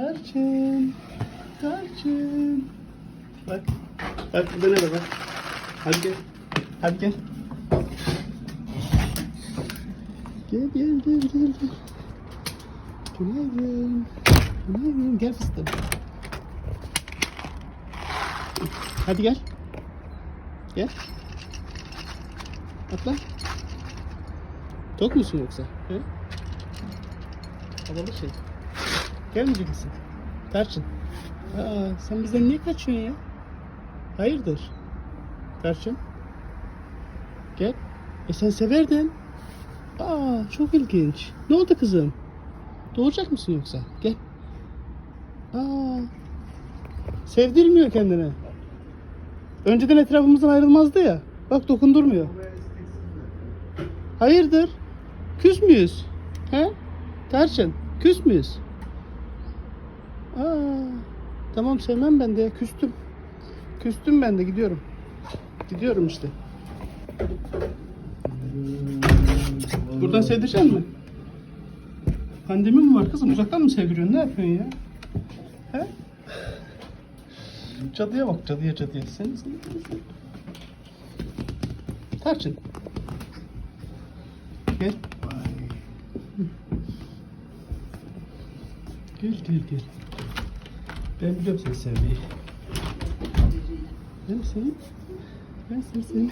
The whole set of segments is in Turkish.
Tarçın. Tarçın. Bak. Bak burada ne var. Hadi gel. Hadi gel. Gel gel gel gel gel. Günaydın. Günaydın. Gel fıstığım. Hadi gel. Gel. Atla. Tok musun yoksa? He? Havalı şey. Gelmeyecek misin? Tarçın. Aa, sen bizden niye kaçıyorsun ya? Hayırdır? Tarçın. Gel. E sen severdin. Aa, çok ilginç. Ne oldu kızım? Doğacak mısın yoksa? Gel. Aa, sevdirmiyor kendine. Önceden etrafımızdan ayrılmazdı ya. Bak dokundurmuyor. Hayırdır? Küs müyüz? He? Tarçın, küs müyüz? Aa, tamam sevmem ben de küstüm. Küstüm ben de gidiyorum. Gidiyorum işte. Buradan sevdirecek mi? Pandemi mi var kızım? Uzaktan mı sevdiriyorsun? Ne yapıyorsun ya? He? Cadıya bak cadıya cadıya. Sen, sen, sen. Tarçın. Gel. Gel gel gel. Ben biliyorum seni sevmeyi. Ben seni. Ben seni seni.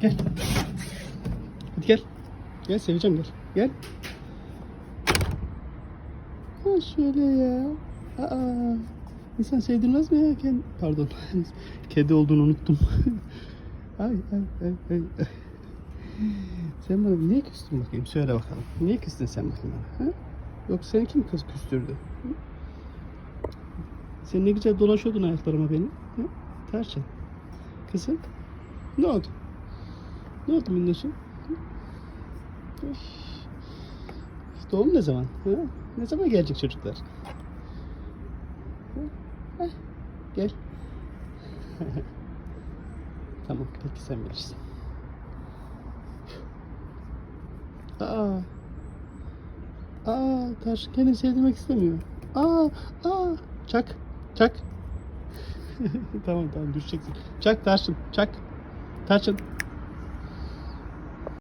Gel. Hadi gel. Gel seveceğim gel. Gel. Ha şöyle ya. Aa. İnsan sevdirmez mi ya? Kend... Pardon. Kedi olduğunu unuttum. ay, ay, ay. ay. Sen bana niye küstün bakayım? Söyle bakalım. Niye küstün sen bakayım bana? Ha? Yok seni kim kız küstürdü? Hı? Sen ne güzel dolaşıyordun ayaklarıma benim. Hı? Tarçın. Kızım. Ne oldu? Ne oldu minnoşum? Doğum ne zaman? Hı? Ne zaman gelecek çocuklar? Hı? Gel. tamam peki sen bilirsin. Aa, karşı kendini sevdirmek istemiyor. Aa, aa. Çak, çak. tamam tamam düşeceksin. Çak Tarçın, çak. Tarçın.